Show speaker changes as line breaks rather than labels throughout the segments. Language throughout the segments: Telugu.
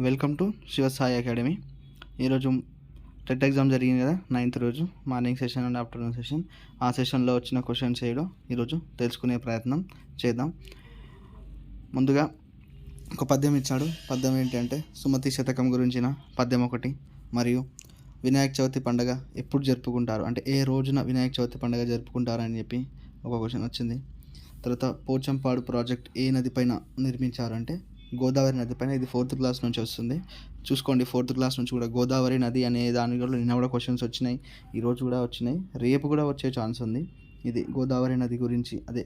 Welcome to Shivasai academy. ఈరోజు టెట్ ఎగ్జామ్ జరిగింది కదా నైన్త్ రోజు. Morning session and afternoon session. ఆ సెషన్లో వచ్చిన క్వశ్చన్స్ చేయడం ఈరోజు తెలుసుకునే ప్రయత్నం చేద్దాం. ముందుగా ఒక పద్యం ఇచ్చాడు. పద్యం ఏంటంటే సుమతి శతకం గురించిన పద్యం ఒకటి. మరియు వినాయక చవితి పండుగ ఎప్పుడు జరుపుకుంటారు? అంటే ఏ రోజున వినాయక చవితి పండుగ జరుపుకుంటారు అని చెప్పి ఒక క్వశ్చన్ వచ్చింది. తర్వాత పోచంపాడు ప్రాజెక్ట్ ఏ నది పైన నిర్మించారంటే గోదావరి నది పైన ఇది ఫోర్త్ క్లాస్ నుంచి వస్తుంది. చూసుకోండి ఫోర్త్ క్లాస్ నుంచి కూడా గోదావరి నది అనే దాని కూడా నిన్న కూడా క్వశ్చన్స్ వచ్చినాయి. ఈరోజు కూడా వచ్చినాయి. రేపు కూడా వచ్చే ఛాన్స్ ఉంది. ఇది గోదావరి నది గురించి. అదే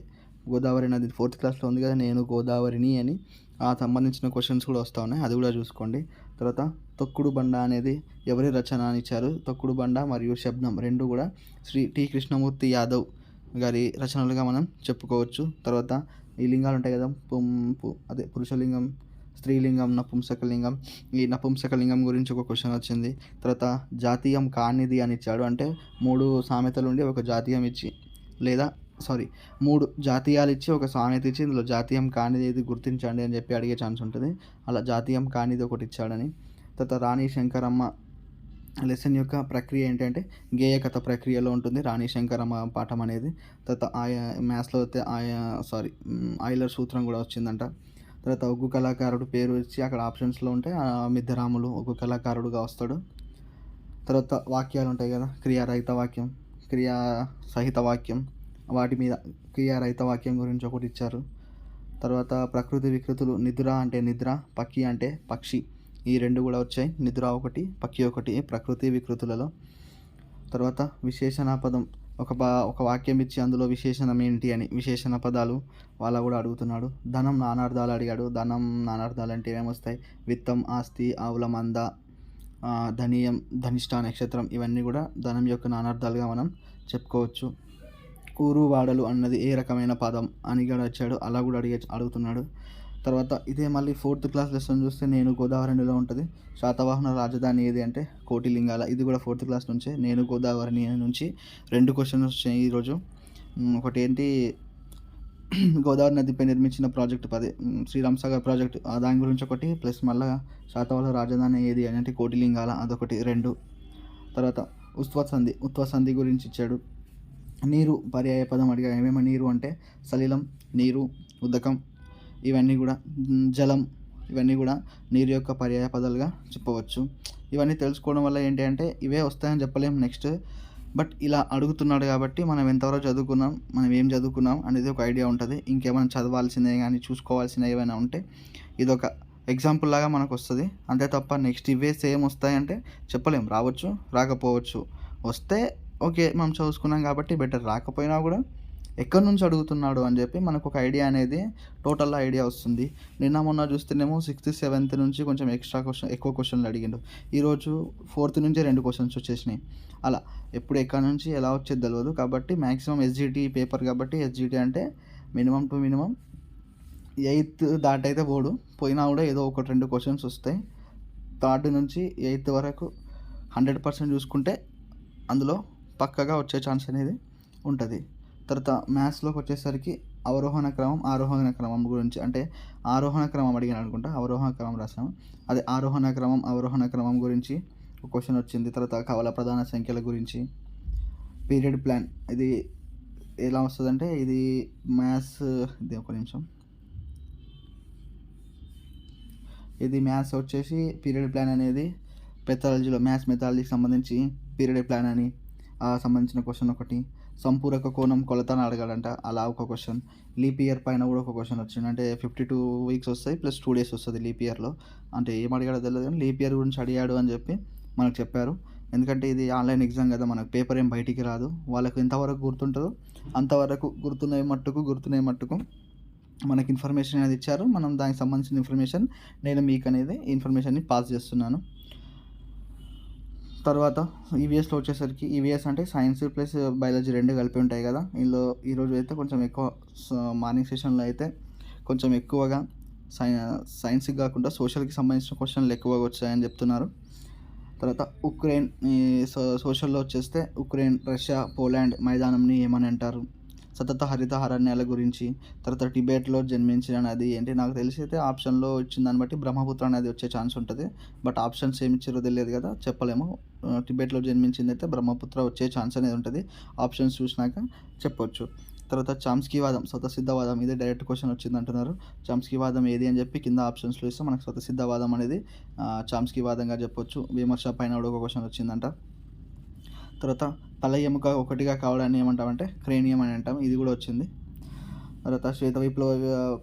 గోదావరి నది ఫోర్త్ క్లాస్లో ఉంది కదా నేను గోదావరిని అని ఆ సంబంధించిన క్వశ్చన్స్ కూడా వస్తూ ఉన్నాయి. అది కూడా చూసుకోండి. తర్వాత తొక్కుడు బండ అనేది ఎవరి రచన అని ఇచ్చారు. తొక్కుడు బండ మరియు శబ్దం రెండు కూడా శ్రీ టి కృష్ణమూర్తి యాదవ్ గారి రచనలుగా మనం చెప్పుకోవచ్చు. తర్వాత ఈ లింగాలు ఉంటాయి కదా పుంపు అదే పురుషలింగం స్త్రీలింగం నపుంసకలింగం. ఈ నపుంసకలింగం గురించి ఒక క్వశ్చన్ వచ్చింది. తర్వాత జాతీయం కానిది అని ఇచ్చాడు. అంటే మూడు సామెతలు ఉండి ఒక జాతీయం ఇచ్చి లేదా సారీ మూడు జాతీయాలు ఇచ్చి ఒక సామెత ఇచ్చి ఇందులో జాతీయం కానిది ఏది గుర్తించండి అని చెప్పి అడిగే ఛాన్స్ ఉంటుంది. అలా జాతీయం కానిది ఒకటి ఇచ్చాడని. తర్వాత రాణి శంకరమ్మ లెసన్ యొక్క ప్రక్రియ ఏంటంటే గేయ కథ ప్రక్రియలో ఉంటుంది. రాణి శంకరమ్మ పాఠం అనేది. తర్వాత ఆయా మ్యాథ్స్లో అయితే ఆయా సారీ ఆయిలర్ సూత్రం కూడా వచ్చిందంట. తర్వాత ఒగ్గు కళాకారుడు పేరు ఇచ్చి అక్కడ ఆప్షన్స్లో ఉంటే ఆ మిద్దరాములు ఒగ్గు కళాకారుడుగా వస్తాడు. తర్వాత వాక్యాలు ఉంటాయి కదా క్రియారహిత వాక్యం క్రియా సహిత వాక్యం వాటి మీద క్రియారహిత వాక్యం గురించి ఒకటి ఇచ్చారు. తర్వాత ప్రకృతి వికృతులు నిద్ర అంటే నిద్ర పక్షి అంటే పక్షి. ఈ రెండు కూడా వచ్చాయి. నిద్ర ఒకటి పక్షి ఒకటి ప్రకృతి వికృతులలో. తర్వాత విశేషణ పదం ఒక బా ఒక వాక్యం ఇచ్చి అందులో విశేషణం ఏంటి అని విశేషణ పదాలు వాళ్ళ కూడా అడుగుతున్నాడు. ధనం నానార్థాలు అడిగాడు. ధనం నానార్థాలు అంటే ఏమొస్తాయి విత్తం ఆస్తి ఆవుల మంద ధనీయం ధనిష్ట నక్షత్రం ఇవన్నీ కూడా ధనం యొక్క నానార్థాలుగా మనం చెప్పుకోవచ్చు. కూరు వాడలు అన్నది ఏ రకమైన పదం అని కూడా వచ్చాడు. అలా కూడా అడిగే అడుగుతున్నాడు. తర్వాత ఇదే మళ్ళీ ఫోర్త్ క్లాస్ లెసన్ చూస్తే నేను గోదావరిలో ఉంటుంది. శాతవాహన రాజధాని ఏది అంటే కోటిలింగాల. ఇది కూడా ఫోర్త్ క్లాస్ నుంచే. నేను గోదావరి నుంచి రెండు క్వశ్చన్స్ వచ్చాయి ఈరోజు. ఒకటి ఏంటి గోదావరి నదిపై నిర్మించిన ప్రాజెక్ట్ పదే ఉమ్, శ్రీరామ్ సాగర్ ప్రాజెక్ట్. ఆ దాని గురించి ఒకటి ప్లస్ మళ్ళీ శాతవాహన రాజధాని ఏది అని అంటే కోటిలింగాల. అదొకటి రెండు. తర్వాత ఉత్వ సంధి. ఉత్వ సంధి గురించి ఇచ్చాడు. నీరు పర్యాయ పదం అడిగా ఏమేమి నీరు అంటే? సలిలం నీరు ఉదకం ఇవన్నీ కూడా జలం ఇవన్నీ కూడా నీరు యొక్క పర్యాయ పదాలుగా చెప్పవచ్చు. ఇవన్నీ తెలుసుకోవడం వల్ల ఏంటి అంటే ఇవే వస్తాయని చెప్పలేము నెక్స్ట్. బట్ ఇలా అడుగుతున్నాడు కాబట్టి మనం ఎంతవరకు చదువుకున్నాం మనం ఏం చదువుకున్నాం అనేది ఒక ఐడియా ఉంటుంది. ఇంకేమైనా చదవాల్సినవి కానీ చూసుకోవాల్సినవి ఏమైనా ఉంటే ఇది ఒక ఎగ్జాంపుల్ లాగా మనకు వస్తుంది. అంతే తప్ప నెక్స్ట్ ఇవే సేమ్ వస్తాయంటే చెప్పలేం. రావచ్చు రాకపోవచ్చు. వస్తే ఓకే మనం చదువుకున్నాం కాబట్టి బెటర్. రాకపోయినా కూడా ఎక్కడి నుంచి అడుగుతున్నాడు అని చెప్పి మనకు ఒక ఐడియా అనేది టోటల్ ఐడియా వస్తుంది. నిన్న మొన్న చూస్తేనేమో సిక్స్త్ సెవెంత్ నుంచి కొంచెం ఎక్స్ట్రా క్వశ్చన్ ఎక్కువ క్వశ్చన్లు అడిగిండు. ఈరోజు ఫోర్త్ నుంచి రెండు క్వశ్చన్స్ వచ్చేసినాయి. అలా ఎప్పుడు ఎక్కడి నుంచి ఎలా వచ్చేది తెలియదు కాబట్టి మ్యాక్సిమం ఎస్జిటి పేపర్ కాబట్టి ఎస్జిటి అంటే మినిమం టు మినిమం ఎయిత్ దాటైతే పోడు. పోయినా కూడా ఏదో ఒకటి రెండు క్వశ్చన్స్ వస్తాయి. థర్డ్ నుంచి ఎయిత్ వరకు హండ్రెడ్ పర్సెంట్ చూసుకుంటే అందులో పక్కగా వచ్చే ఛాన్స్ అనేది ఉంటుంది. తర్వాత మ్యాథ్స్లోకి వచ్చేసరికి అవరోహణ క్రమం ఆరోహణ క్రమం గురించి అంటే ఆరోహణ క్రమం అడిగాను అనుకుంటా అవరోహణ క్రమం రాసాము అదే ఆరోహణ క్రమం అవరోహణ క్రమం గురించి ఒక క్వశ్చన్ వచ్చింది. తర్వాత కవల ప్రధాన సంఖ్యల గురించి పీరియడ్ ప్లాన్ ఇది ఎలా వస్తుందంటే ఇది మ్యాథ్స్ ఇది ఒక నిమిషం. ఇది మ్యాథ్స్ వచ్చేసి పీరియడ్ ప్లాన్ అనేది పెథాలజీలో మ్యాథ్స్ మెథాలజీకి సంబంధించి పీరియడ్ ప్లాన్ అని సంబంధించిన క్వశ్చన్ ఒకటి. సంపూరక కోణం కొలతను అడగాడంట అలా ఒక క్వశ్చన్ లీప్ ఇయర్ పైన కూడా ఒక క్వశ్చన్ వచ్చింది. అంటే ఫిఫ్టీ టూ వీక్స్ వస్తాయి ప్లస్ టూ డేస్ వస్తుంది లీప్ ఇయర్లో అంటే ఏం అడిగాడో తెలియదు కానీ లీప్ ఇయర్ గురించి అడిగాడు అని చెప్పి మనకు చెప్పారు. ఎందుకంటే ఇది ఆన్లైన్ ఎగ్జామ్ కదా మనకు పేపర్ ఏం బయటికి రాదు. వాళ్ళకు ఎంతవరకు గుర్తుంటుందో అంతవరకు గుర్తున్న మట్టుకు గుర్తున్నాయి మట్టుకు మనకి ఇన్ఫర్మేషన్ అనేది ఇచ్చారు. మనం దానికి సంబంధించిన ఇన్ఫర్మేషన్ నేను మీకు అనేది ఇన్ఫర్మేషన్ని పాస్ చేస్తున్నాను. తర్వాత ఈవీఎస్లో వచ్చేసరికి ఈవీఎస్ అంటే సైన్స్ ప్లస్ బయాలజీ రెండు కలిపి ఉంటాయి కదా. ఇందులో ఈరోజు అయితే కొంచెం ఎక్కువ మార్నింగ్ సెషన్లో అయితే కొంచెం ఎక్కువగా సై సైన్స్కి కాకుండా సోషల్కి సంబంధించిన క్వశ్చన్లు ఎక్కువగా వచ్చాయని చెప్తున్నారు. తర్వాత ఉక్రెయిన్ సో సోషల్లో వచ్చేస్తే ఉక్రెయిన్ రష్యా పోలాండ్ మైదానంని ఏమని అంటారు? సతత హరితహారణ్యాల గురించి తర్వాత టిబెట్లో జన్మించిన నది ఏంటి? నాకు తెలిసి అయితే ఆప్షన్లో ఇచ్చిన దాన్ని బట్టి బ్రహ్మపుత్ర నది వచ్చే ఛాన్స్ ఉంటుంది. బట్ ఆప్షన్స్ ఏమి ఇచ్చారో తెలియదు కదా చెప్పలేము. టిబెట్లో జన్మించింది అయితే బ్రహ్మపుత్ర వచ్చే ఛాన్స్ అనేది ఉంటుంది. ఆప్షన్స్ చూసినాక చెప్పొచ్చు. తర్వాత చాంస్కీవాదం స్వతసిద్ధవాదం ఇది డైరెక్ట్ క్వశ్చన్ వచ్చింది అంటున్నారు చాంస్కీవాదం ఏది అని చెప్పి కింద ఆప్షన్స్లో ఇస్తే మనకు స్వతసిద్ధవాదం అనేది చాంస్కీవాదంగా వాదంగా చెప్పొచ్చు. విమర్శ పైన కూడా ఒక క్వశ్చన్ వచ్చిందంట. తర్వాత తల ఎముక ఒకటిగా కావడాన్ని ఏమంటామంటే క్రేనియం అని అంటాం. ఇది కూడా వచ్చింది. తర్వాత శ్వేత విప్లవ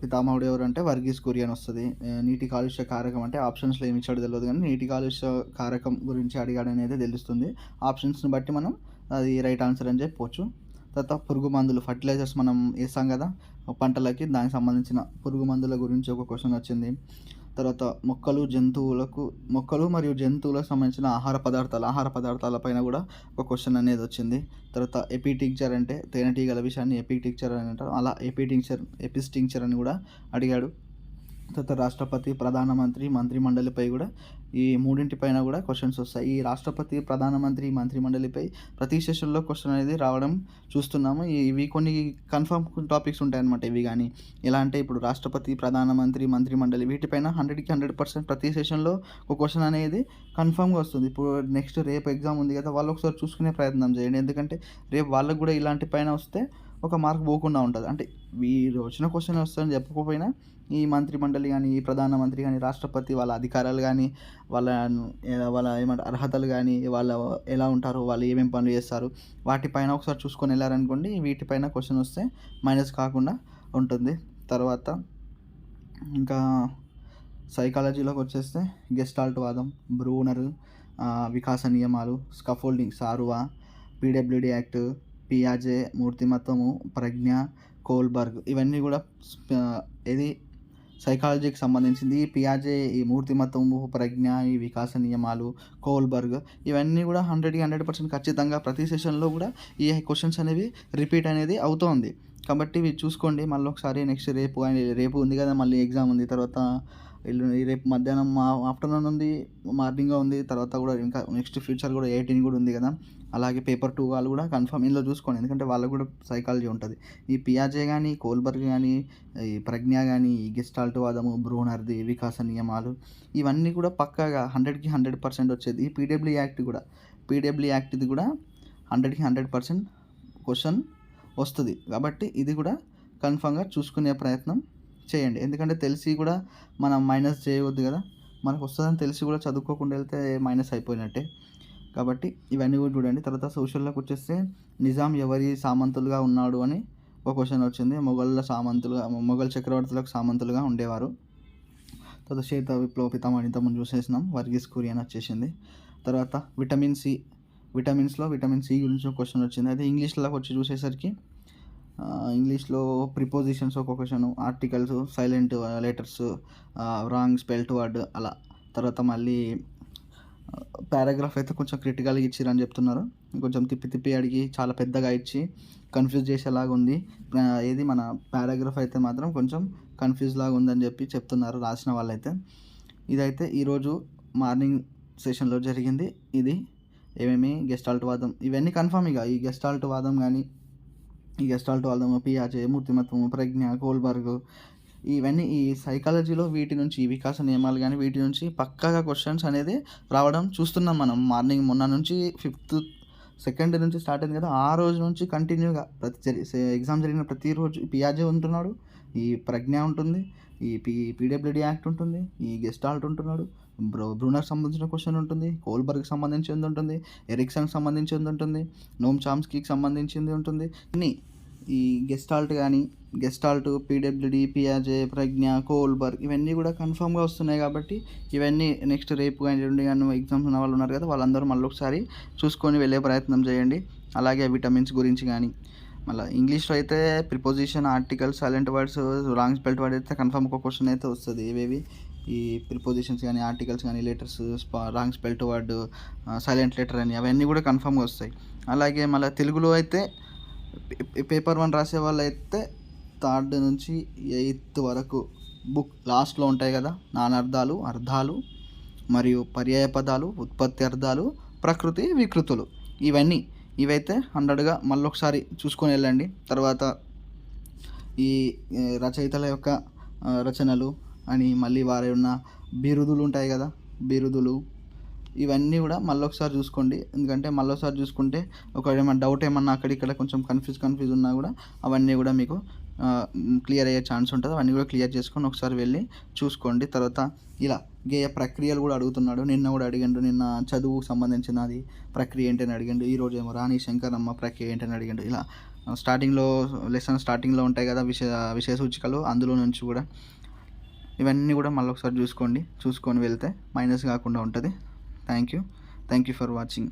పితామహుడు ఎవరు అంటే వర్గీస్ కురియన్ వస్తుంది. నీటి కాలుష్య కారకం అంటే ఆప్షన్స్లో ఏమి ఇచ్చాడో తెలియదు కానీ నీటి కాలుష్య కారకం గురించి అడిగాడని అయితే తెలుస్తుంది. ఆప్షన్స్ని బట్టి మనం అది రైట్ ఆన్సర్ అని చెప్పవచ్చు తర్వాత పురుగు మందులు ఫర్టిలైజర్స్ మనం వేస్తాం కదా. పంటలకి దానికి సంబంధించిన పురుగు మందుల గురించి ఒక క్వశ్చన్ వచ్చింది. తర్వాత మొక్కలు జంతువులకు మొక్కలు మరియు జంతువులకు సంబంధించిన ఆహార పదార్థాలు ఆహార పదార్థాల పైన కూడా ఒక క్వశ్చన్ అనేది వచ్చింది. తర్వాత ఎపిటింక్చర్ అంటే తేనెటీగల విషయాన్ని ఎపిటింక్చర్ అని అంటారు. అలా ఎపిటింక్చర్ ఎపిస్టింక్చర్ అని కూడా అడిగాడు. తర్వాత రాష్ట్రపతి ప్రధానమంత్రి మంత్రిమండలిపై కూడా ఈ మూడింటిపైన కూడా క్వశ్చన్స్ వస్తాయి. ఈ రాష్ట్రపతి ప్రధానమంత్రి మంత్రిమండలిపై ప్రతి సెషన్లో క్వశ్చన్ అనేది రావడం చూస్తున్నాము. ఇవి కొన్ని కన్ఫర్మ్ టాపిక్స్ ఉంటాయన్నమాట ఇవి కానీ ఎలా అంటే ఇప్పుడు రాష్ట్రపతి ప్రధానమంత్రి మంత్రిమండలి వీటిపైన హండ్రెడ్కి హండ్రెడ్ పర్సెంట్ ప్రతి సెషన్లో ఒక క్వశ్చన్ అనేది కన్ఫర్మ్గా వస్తుంది. ఇప్పుడు నెక్స్ట్ రేపు ఎగ్జామ్ ఉంది కదా వాళ్ళు ఒకసారి చూసుకునే ప్రయత్నం చేయండి. ఎందుకంటే రేపు వాళ్ళకు కూడా ఇలాంటి పైన వస్తే ఒక మార్క్ పోకుండా ఉంటుంది. అంటే వీరు వచ్చిన క్వశ్చన్ వస్తుందని చెప్పకపోయినా ఈ మంత్రి మండలి కానీ ఈ ప్రధానమంత్రి కానీ రాష్ట్రపతి వాళ్ళ అధికారాలు కానీ వాళ్ళ వాళ్ళ ఏమంటారు అర్హతలు కానీ వాళ్ళ ఎలా ఉంటారు వాళ్ళు ఏమేమి పనులు చేస్తారు వాటిపైన ఒకసారి చూసుకొని వెళ్ళారనుకోండి వీటిపైన క్వశ్చన్ వస్తే మైనస్ కాకుండా ఉంటుంది. తర్వాత ఇంకా సైకాలజీలోకి వచ్చేస్తే గెస్టాల్ట్ వాదం బ్రూనర్ వికాస నియమాలు స్కఫోల్డింగ్ సారువా పీడబ్ల్యూడి యాక్ట్ పియాజే మూర్తిమత్వము ప్రజ్ఞ కోల్బర్గ్ ఇవన్నీ కూడా ఇది సైకాలజీకి సంబంధించింది. పియాజే ఈ మూర్తిమత్వము ప్రజ్ఞ ఈ వికాస నియమాలు కోల్బర్గ్ ఇవన్నీ కూడా హండ్రెడ్కి హండ్రెడ్ పర్సెంట్ ఖచ్చితంగా ప్రతి సెషన్లో కూడా ఈ క్వశ్చన్స్ అనేవి రిపీట్ అనేది అవుతోంది. కాబట్టి ఇవి చూసుకోండి. మళ్ళీ ఒకసారి నెక్స్ట్ రేపు రేపు ఉంది కదా మళ్ళీ ఎగ్జామ్ ఉంది. తర్వాత ఎల్లు రేపు మధ్యాహ్నం మా ఆఫ్టర్నూన్ ఉంది మార్నింగ్గా ఉంది తర్వాత కూడా ఇంకా నెక్స్ట్ ఫ్యూచర్ కూడా ఎయిటీన్ కూడా ఉంది కదా. అలాగే పేపర్ టూ వాళ్ళు కూడా కన్ఫర్మ్ ఇందులో చూసుకోండి ఎందుకంటే వాళ్ళకు కూడా సైకాలజీ ఉంటుంది. ఈ పియాజే కానీ కోల్బర్గ్ కానీ ఈ ప్రజ్ఞ కానీ ఈ గెస్టాల్ట్ వాదము బ్రూనర్ది వికాస నియమాలు ఇవన్నీ కూడా పక్కాగా హండ్రెడ్కి హండ్రెడ్ పర్సెంట్ వచ్చేది. ఈ పీడబ్ల్యూ యాక్ట్ కూడా పీడబ్ల్యూ యాక్ట్ది కూడా హండ్రెడ్కి హండ్రెడ్ పర్సెంట్ క్వశ్చన్ వస్తుంది. కాబట్టి ఇది కూడా కన్ఫామ్గా చూసుకునే ప్రయత్నం. చేయండి. ఎందుకంటే తెలిసి కూడా మనం మైనస్ చేయవద్దు కదా. మనకు వస్తుందని తెలిసి కూడా చదువుకోకుండా వెళ్తే మైనస్ అయిపోయినట్టే. కాబట్టి ఇవన్నీ కూడా చూడండి. తర్వాత సోషల్లోకి వచ్చేస్తే నిజాం ఎవరి సామంతులుగా ఉన్నాడు అని ఒక క్వశ్చన్ వచ్చింది. మొఘళ్ళ సామంతులుగా మొఘల్ చక్రవర్తులకు సామంతులుగా ఉండేవారు. తర్వాత శ్వేత విప్లవ పితామహుడు ఇంతకుముందు చూసేసినాం. వర్గీస్ కురియన్ వచ్చేసింది. తర్వాత విటమిన్ సి విటమిన్స్లో విటమిన్ సి గురించి ఒక క్వశ్చన్ వచ్చింది. అయితే ఇంగ్లీష్లోకి వచ్చి చూసేసరికి ఇంగ్లీష్లో ప్రిపోజిషన్స్ ఒక question articles silent letters wrong spelt word అలా. తర్వాత మళ్ళీ పారాగ్రాఫ్ అయితే కొంచెం క్రిటికల్గా ఇచ్చిరని చెప్తున్నారు. కొంచెం తిప్పి తిప్పి అడిగి చాలా పెద్దగా ఇచ్చి కన్ఫ్యూజ్ చేసేలాగా ఉంది. ఏది మన పారాగ్రాఫ్ అయితే మాత్రం కొంచెం కన్ఫ్యూజ్ లాగా ఉందని చెప్పి చెప్తున్నారు రాసిన వాళ్ళైతే. ఇదైతే ఈరోజు మార్నింగ్ సెషన్లో జరిగింది. ఇది ఏమేమి? గెస్టాల్ట్ వాదం. ఇవన్నీ కన్ఫామ్ ఇక. ఈ గెస్టాల్ట్ వాదం కానీ ఈ గెస్టాల్ట్ వాదం పియాజే మూర్తిమత్వము ప్రజ్ఞ గోల్బర్గ్ ఇవన్నీ ఈ సైకాలజీలో వీటి నుంచి వికాస నియమాలు కానీ వీటి నుంచి పక్కాగా క్వశ్చన్స్ అనేది రావడం చూస్తున్నాం మనం. మార్నింగ్ మొన్న నుంచి ఫిఫ్త్ సెకండ్ నుంచి స్టార్ట్ అయింది కదా ఆ రోజు నుంచి కంటిన్యూగా ప్రతి జరి ఎగ్జామ్ జరిగిన ప్రతిరోజు పియాజే ఉంటున్నాడు. ఈ ప్రజ్ఞ ఉంటుంది ఈ పీ పీడబ్ల్యూడి యాక్ట్ ఉంటుంది ఈ గెస్టాల్ట్ ఉంటున్నాడు. బ్రూనర్కి సంబంధించిన క్వశ్చన్ ఉంటుంది కోల్బర్గ్కి సంబంధించింది ఉంటుంది ఎరిక్సన్కి సంబంధించింది ఉంటుంది నోమ్ చామ్స్కీకి సంబంధించింది ఉంటుంది. ఇన్ని. ఈ గెస్టాల్ట్ కానీ గెస్టాల్ట్ పీడబ్ల్యూడి పియాజే ప్రజ్ఞ కోల్బర్గ్ ఇవన్నీ కూడా కన్ఫామ్గా వస్తున్నాయి కాబట్టి ఇవన్నీ నెక్స్ట్ రేపు కానీ రెండు కానీ ఎగ్జామ్స్ ఉన్న వాళ్ళు ఉన్నారు కదా వాళ్ళందరూ మళ్ళీ ఒకసారి చూసుకొని వెళ్ళే ప్రయత్నం చేయండి. అలాగే విటమిన్స్ గురించి కానీ మళ్ళీ ఇంగ్లీష్లో అయితే preposition article silent words wrong spelt word అయితే కన్ఫర్మ్ ఒక క్వశ్చన్ అయితే వస్తుంది ఏవేవి ఈ ప్రిపోజిషన్స్ కానీ ఆర్టికల్స్ కానీ letters wrong spelt word silent letter అని అవన్నీ కూడా కన్ఫర్మ్గా వస్తాయి. అలాగే మళ్ళీ తెలుగులో అయితే పేపర్ వన్ రాసే వాళ్ళు అయితే థర్డ్ నుంచి ఎయిత్ వరకు బుక్ లాస్ట్లో ఉంటాయి కదా నానార్థాలు అర్థాలు మరియు పర్యాయ పదాలు ఉత్పత్తి అర్థాలు ప్రకృతి వికృతులు ఇవన్నీ ఇవైతే హండ్రెడ్గా మళ్ళీ ఒకసారి చూసుకొని వెళ్ళండి. తర్వాత ఈ రచయితల యొక్క రచనలు అని మళ్ళీ వారి ఉన్న బిరుదులు ఉంటాయి కదా బిరుదులు. ఇవన్నీ కూడా మళ్ళీ ఒకసారి చూసుకోండి. ఎందుకంటే మళ్ళీ ఒకసారి చూసుకుంటే ఒక ఏమైనా డౌట్ ఏమన్నా అక్కడ ఇక్కడ కొంచెం కన్ఫ్యూజ్ కన్ఫ్యూజ్ ఉన్నా కూడా అవన్నీ కూడా మీకు క్లియర్ అయ్యే ఛాన్స్ ఉంటుంది. అవన్నీ కూడా క్లియర్ చేసుకొని ఒకసారి వెళ్ళి చూసుకోండి. తర్వాత ఇలా గేయ ప్రక్రియలు కూడా అడుగుతున్నాడు. నిన్న కూడా అడిగాడు. నిన్న చదువుకు సంబంధించినది ప్రక్రియ ఏంటని అడిగాడు. ఈరోజు ఏమో రాణి శంకరమ్మ ప్రక్రియ ఏంటని అడిగాడు. ఇలా స్టార్టింగ్లో లెసన్ స్టార్టింగ్లో ఉంటాయి కదా విషయ విషయ సూచికలు. అందులో నుంచి కూడా ఇవన్నీ కూడా మళ్ళీ ఒకసారి చూసుకోండి. చూసుకొని వెళ్తే మైనస్ కాకుండా ఉంటుంది. Thank you thank you for watching